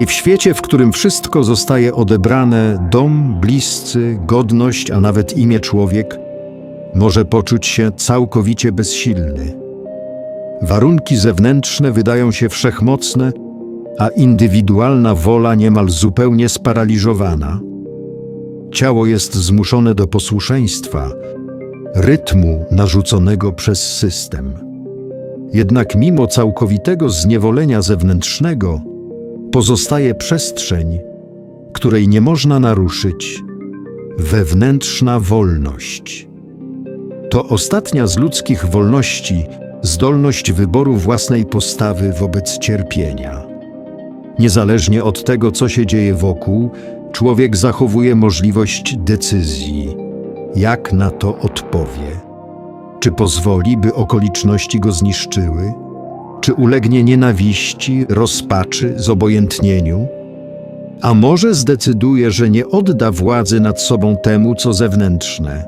I w świecie, w którym wszystko zostaje odebrane dom, bliscy, godność, a nawet imię człowiek może poczuć się całkowicie bezsilny. Warunki zewnętrzne wydają się wszechmocne, a indywidualna wola niemal zupełnie sparaliżowana. Ciało jest zmuszone do posłuszeństwa, rytmu narzuconego przez system. Jednak mimo całkowitego zniewolenia zewnętrznego pozostaje przestrzeń, której nie można naruszyć wewnętrzna wolność. To ostatnia z ludzkich wolności zdolność wyboru własnej postawy wobec cierpienia. Niezależnie od tego, co się dzieje wokół, człowiek zachowuje możliwość decyzji, jak na to odpowie. Czy pozwoli, by okoliczności go zniszczyły? Czy ulegnie nienawiści, rozpaczy, zobojętnieniu? A może zdecyduje, że nie odda władzy nad sobą temu, co zewnętrzne?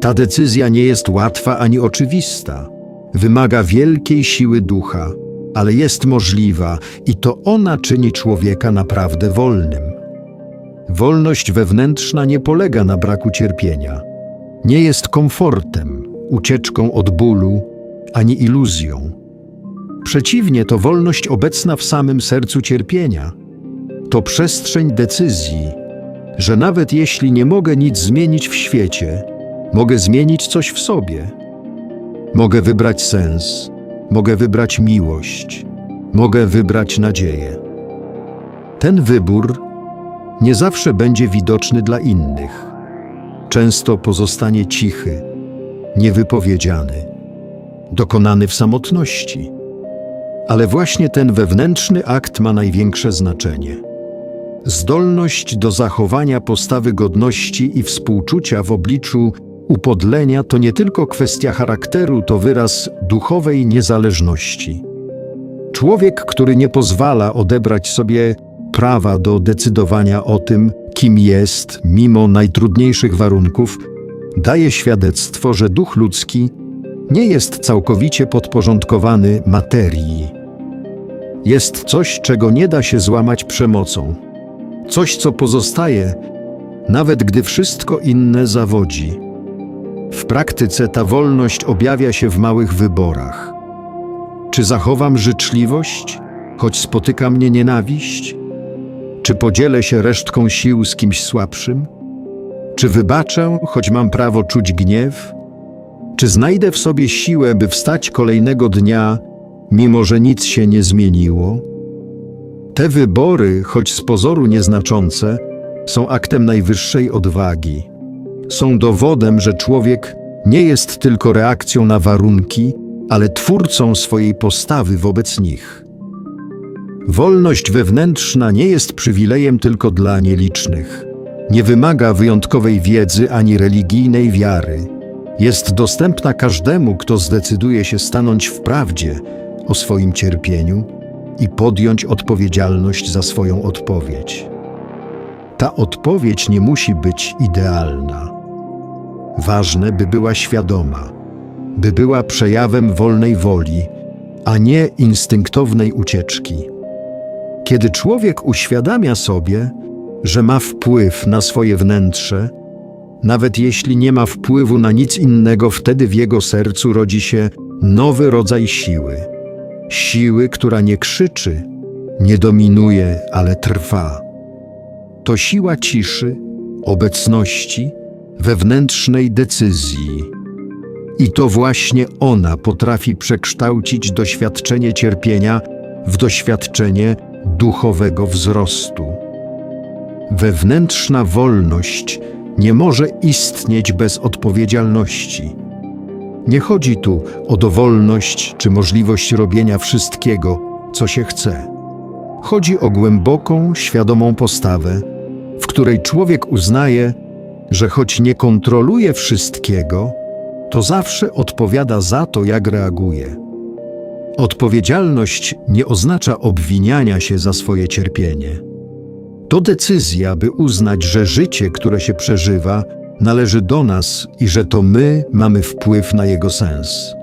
Ta decyzja nie jest łatwa ani oczywista. Wymaga wielkiej siły ducha, ale jest możliwa i to ona czyni człowieka naprawdę wolnym. Wolność wewnętrzna nie polega na braku cierpienia. Nie jest komfortem, ucieczką od bólu, ani iluzją. Przeciwnie, to wolność obecna w samym sercu cierpienia. To przestrzeń decyzji, że nawet jeśli nie mogę nic zmienić w świecie, mogę zmienić coś w sobie. Mogę wybrać sens, mogę wybrać miłość, mogę wybrać nadzieję. Ten wybór nie zawsze będzie widoczny dla innych. Często pozostanie cichy, niewypowiedziany, dokonany w samotności. Ale właśnie ten wewnętrzny akt ma największe znaczenie. Zdolność do zachowania postawy godności i współczucia w obliczu upodlenia to nie tylko kwestia charakteru, to wyraz duchowej niezależności. Człowiek, który nie pozwala odebrać sobie prawa do decydowania o tym, kim jest, mimo najtrudniejszych warunków, daje świadectwo, że duch ludzki nie jest całkowicie podporządkowany materii. Jest coś, czego nie da się złamać przemocą. Coś, co pozostaje, nawet gdy wszystko inne zawodzi. W praktyce ta wolność objawia się w małych wyborach. Czy zachowam życzliwość, choć spotyka mnie nienawiść? Czy podzielę się resztką sił z kimś słabszym? Czy wybaczę, choć mam prawo czuć gniew? Czy znajdę w sobie siłę, by wstać kolejnego dnia, mimo że nic się nie zmieniło? Te wybory, choć z pozoru nieznaczące, są aktem najwyższej odwagi. Są dowodem, że człowiek nie jest tylko reakcją na warunki, ale twórcą swojej postawy wobec nich. Wolność wewnętrzna nie jest przywilejem tylko dla nielicznych. Nie wymaga wyjątkowej wiedzy ani religijnej wiary. Jest dostępna każdemu, kto zdecyduje się stanąć w prawdzie o swoim cierpieniu i podjąć odpowiedzialność za swoją odpowiedź. Ta odpowiedź nie musi być idealna. Ważne, by była świadoma, by była przejawem wolnej woli, a nie instynktownej ucieczki. Kiedy człowiek uświadamia sobie, że ma wpływ na swoje wnętrze, nawet jeśli nie ma wpływu na nic innego, wtedy w jego sercu rodzi się nowy rodzaj siły. Siły, która nie krzyczy, nie dominuje, ale trwa. To siła ciszy, obecności, wewnętrznej decyzji. I to właśnie ona potrafi przekształcić doświadczenie cierpienia w doświadczenie duchowego wzrostu. Wewnętrzna wolność nie może istnieć bez odpowiedzialności. Nie chodzi tu o dowolność czy możliwość robienia wszystkiego, co się chce. Chodzi o głęboką, świadomą postawę, w której człowiek uznaje, że choć nie kontroluje wszystkiego, to zawsze odpowiada za to, jak reaguje. Odpowiedzialność nie oznacza obwiniania się za swoje cierpienie. To decyzja, by uznać, że życie, które się przeżywa, należy do nas i że to my mamy wpływ na jego sens.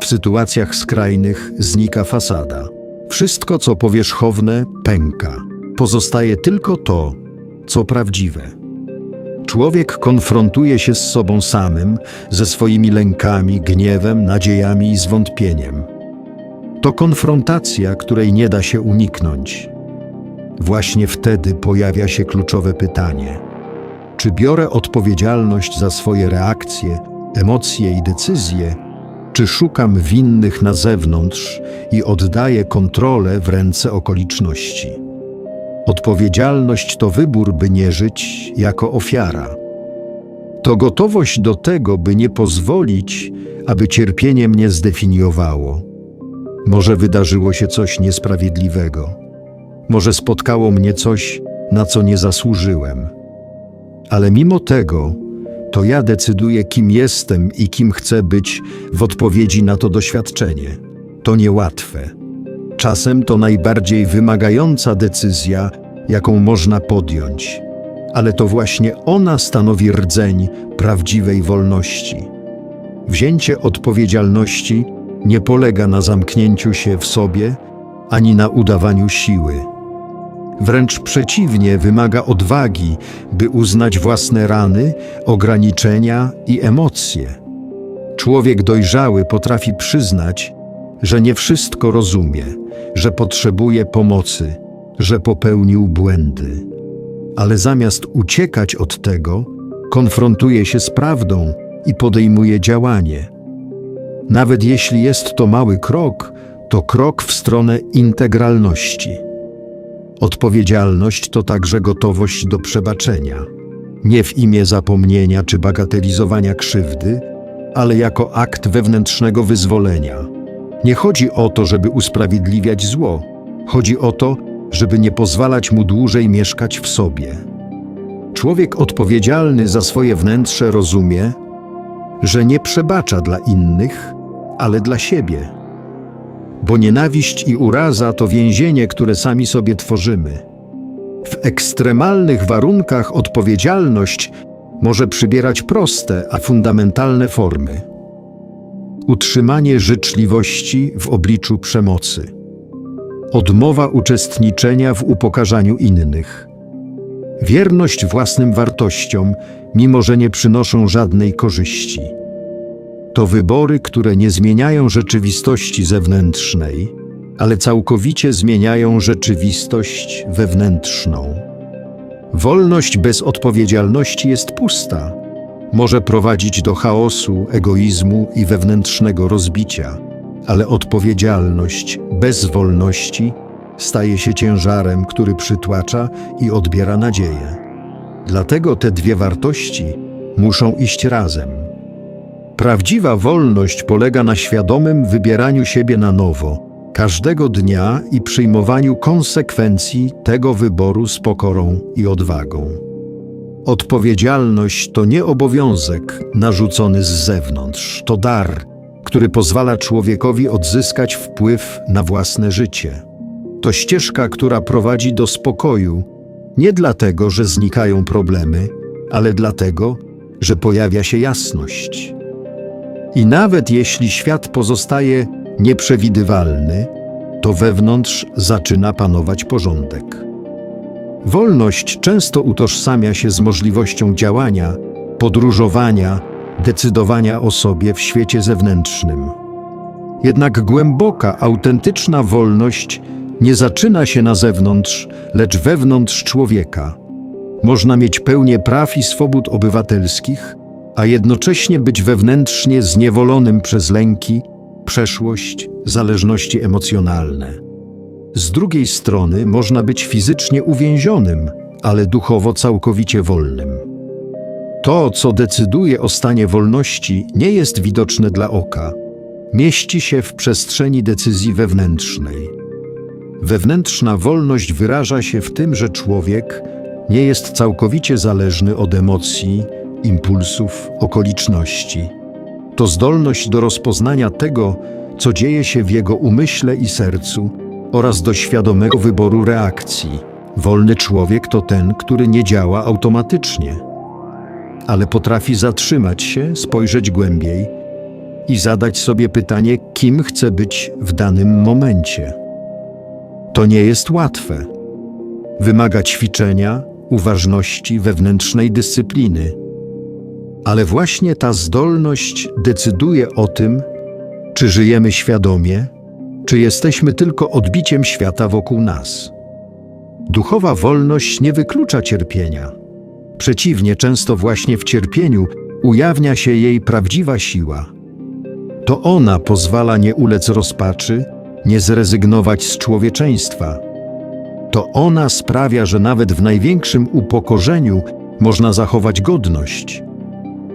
W sytuacjach skrajnych znika fasada. Wszystko, co powierzchowne, pęka. Pozostaje tylko to, co prawdziwe. Człowiek konfrontuje się z sobą samym, ze swoimi lękami, gniewem, nadziejami i zwątpieniem. To konfrontacja, której nie da się uniknąć. Właśnie wtedy pojawia się kluczowe pytanie: czy biorę odpowiedzialność za swoje reakcje, emocje i decyzje, czy szukam winnych na zewnątrz i oddaję kontrolę w ręce okoliczności? Odpowiedzialność to wybór, by nie żyć jako ofiara. To gotowość do tego, by nie pozwolić, aby cierpienie mnie zdefiniowało. Może wydarzyło się coś niesprawiedliwego. Może spotkało mnie coś, na co nie zasłużyłem. Ale mimo tego, to ja decyduję, kim jestem i kim chcę być w odpowiedzi na to doświadczenie. To niełatwe. Czasem to najbardziej wymagająca decyzja, jaką można podjąć, ale to właśnie ona stanowi rdzeń prawdziwej wolności. Wzięcie odpowiedzialności nie polega na zamknięciu się w sobie ani na udawaniu siły. Wręcz przeciwnie, wymaga odwagi, by uznać własne rany, ograniczenia i emocje. Człowiek dojrzały potrafi przyznać, że nie wszystko rozumie, że potrzebuje pomocy, że popełnił błędy. Ale zamiast uciekać od tego, konfrontuje się z prawdą i podejmuje działanie. Nawet jeśli jest to mały krok, to krok w stronę integralności. Odpowiedzialność to także gotowość do przebaczenia. Nie w imię zapomnienia czy bagatelizowania krzywdy, ale jako akt wewnętrznego wyzwolenia. Nie chodzi o to, żeby usprawiedliwiać zło. Chodzi o to, żeby nie pozwalać mu dłużej mieszkać w sobie. Człowiek odpowiedzialny za swoje wnętrze rozumie, że nie przebacza dla innych, ale dla siebie. Bo nienawiść i uraza to więzienie, które sami sobie tworzymy. W ekstremalnych warunkach odpowiedzialność może przybierać proste, a fundamentalne formy. Utrzymanie życzliwości w obliczu przemocy. Odmowa uczestniczenia w upokarzaniu innych. Wierność własnym wartościom, mimo że nie przynoszą żadnej korzyści. To wybory, które nie zmieniają rzeczywistości zewnętrznej, ale całkowicie zmieniają rzeczywistość wewnętrzną. Wolność bez odpowiedzialności jest pusta. Może prowadzić do chaosu, egoizmu i wewnętrznego rozbicia, ale odpowiedzialność bez wolności staje się ciężarem, który przytłacza i odbiera nadzieję. Dlatego te dwie wartości muszą iść razem. Prawdziwa wolność polega na świadomym wybieraniu siebie na nowo, każdego dnia i przyjmowaniu konsekwencji tego wyboru z pokorą i odwagą. Odpowiedzialność to nie obowiązek narzucony z zewnątrz, to dar, który pozwala człowiekowi odzyskać wpływ na własne życie. To ścieżka, która prowadzi do spokoju, nie dlatego, że znikają problemy, ale dlatego, że pojawia się jasność. I nawet jeśli świat pozostaje nieprzewidywalny, to wewnątrz zaczyna panować porządek. Wolność często utożsamia się z możliwością działania, podróżowania, decydowania o sobie w świecie zewnętrznym. Jednak głęboka, autentyczna wolność nie zaczyna się na zewnątrz, lecz wewnątrz człowieka. Można mieć pełnię praw i swobód obywatelskich, a jednocześnie być wewnętrznie zniewolonym przez lęki, przeszłość, zależności emocjonalne. Z drugiej strony można być fizycznie uwięzionym, ale duchowo całkowicie wolnym. To, co decyduje o stanie wolności, nie jest widoczne dla oka. Mieści się w przestrzeni decyzji wewnętrznej. Wewnętrzna wolność wyraża się w tym, że człowiek nie jest całkowicie zależny od emocji, impulsów, okoliczności. To zdolność do rozpoznania tego, co dzieje się w jego umyśle i sercu oraz do świadomego wyboru reakcji. Wolny człowiek to ten, który nie działa automatycznie, ale potrafi zatrzymać się, spojrzeć głębiej i zadać sobie pytanie, kim chce być w danym momencie. To nie jest łatwe. Wymaga ćwiczenia, uważności, wewnętrznej dyscypliny. Ale właśnie ta zdolność decyduje o tym, czy żyjemy świadomie, czy jesteśmy tylko odbiciem świata wokół nas. Duchowa wolność nie wyklucza cierpienia. Przeciwnie, często właśnie w cierpieniu ujawnia się jej prawdziwa siła. To ona pozwala nie ulec rozpaczy, nie zrezygnować z człowieczeństwa. To ona sprawia, że nawet w największym upokorzeniu można zachować godność.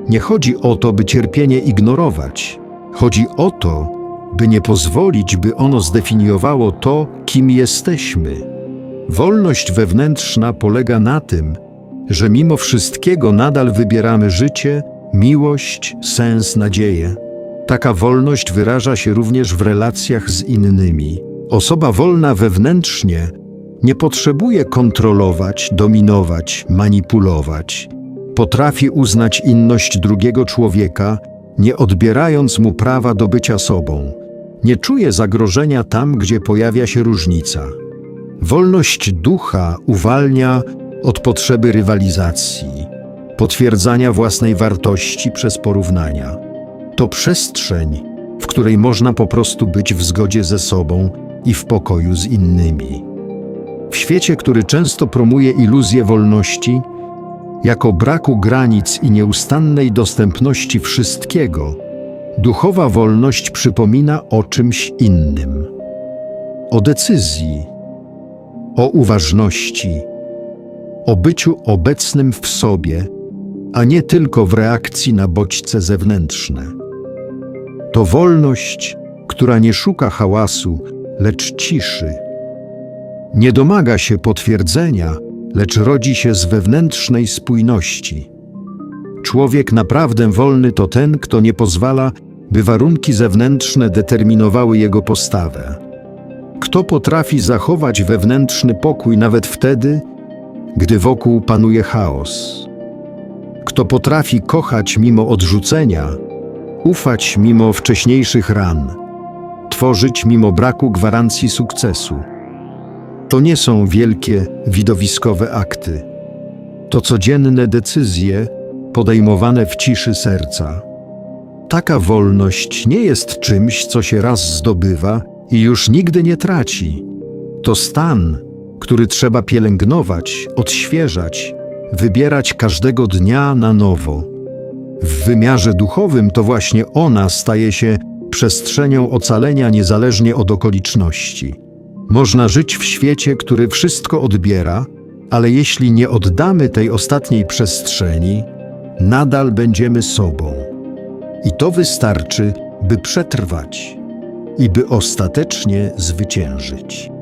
Nie chodzi o to, by cierpienie ignorować. Chodzi o to, by nie pozwolić, by ono zdefiniowało to, kim jesteśmy. Wolność wewnętrzna polega na tym, że mimo wszystkiego nadal wybieramy życie, miłość, sens, nadzieję. Taka wolność wyraża się również w relacjach z innymi. Osoba wolna wewnętrznie nie potrzebuje kontrolować, dominować, manipulować. Potrafi uznać inność drugiego człowieka, nie odbierając mu prawa do bycia sobą. Nie czuje zagrożenia tam, gdzie pojawia się różnica. Wolność ducha uwalnia od potrzeby rywalizacji, potwierdzania własnej wartości przez porównania. To przestrzeń, w której można po prostu być w zgodzie ze sobą i w pokoju z innymi. W świecie, który często promuje iluzję wolności, jako braku granic i nieustannej dostępności wszystkiego, duchowa wolność przypomina o czymś innym. O decyzji, o uważności, o byciu obecnym w sobie, a nie tylko w reakcji na bodźce zewnętrzne. To wolność, która nie szuka hałasu, lecz ciszy. Nie domaga się potwierdzenia, lecz rodzi się z wewnętrznej spójności. Człowiek naprawdę wolny to ten, kto nie pozwala, by warunki zewnętrzne determinowały jego postawę. Kto potrafi zachować wewnętrzny pokój nawet wtedy, gdy wokół panuje chaos. Kto potrafi kochać mimo odrzucenia, ufać mimo wcześniejszych ran, tworzyć mimo braku gwarancji sukcesu. To nie są wielkie, widowiskowe akty. To codzienne decyzje podejmowane w ciszy serca. Taka wolność nie jest czymś, co się raz zdobywa i już nigdy nie traci. To stan, który trzeba pielęgnować, odświeżać, wybierać każdego dnia na nowo. W wymiarze duchowym to właśnie ona staje się przestrzenią ocalenia niezależnie od okoliczności. Można żyć w świecie, który wszystko odbiera, ale jeśli nie oddamy tej ostatniej przestrzeni, nadal będziemy sobą. I to wystarczy, by przetrwać i by ostatecznie zwyciężyć.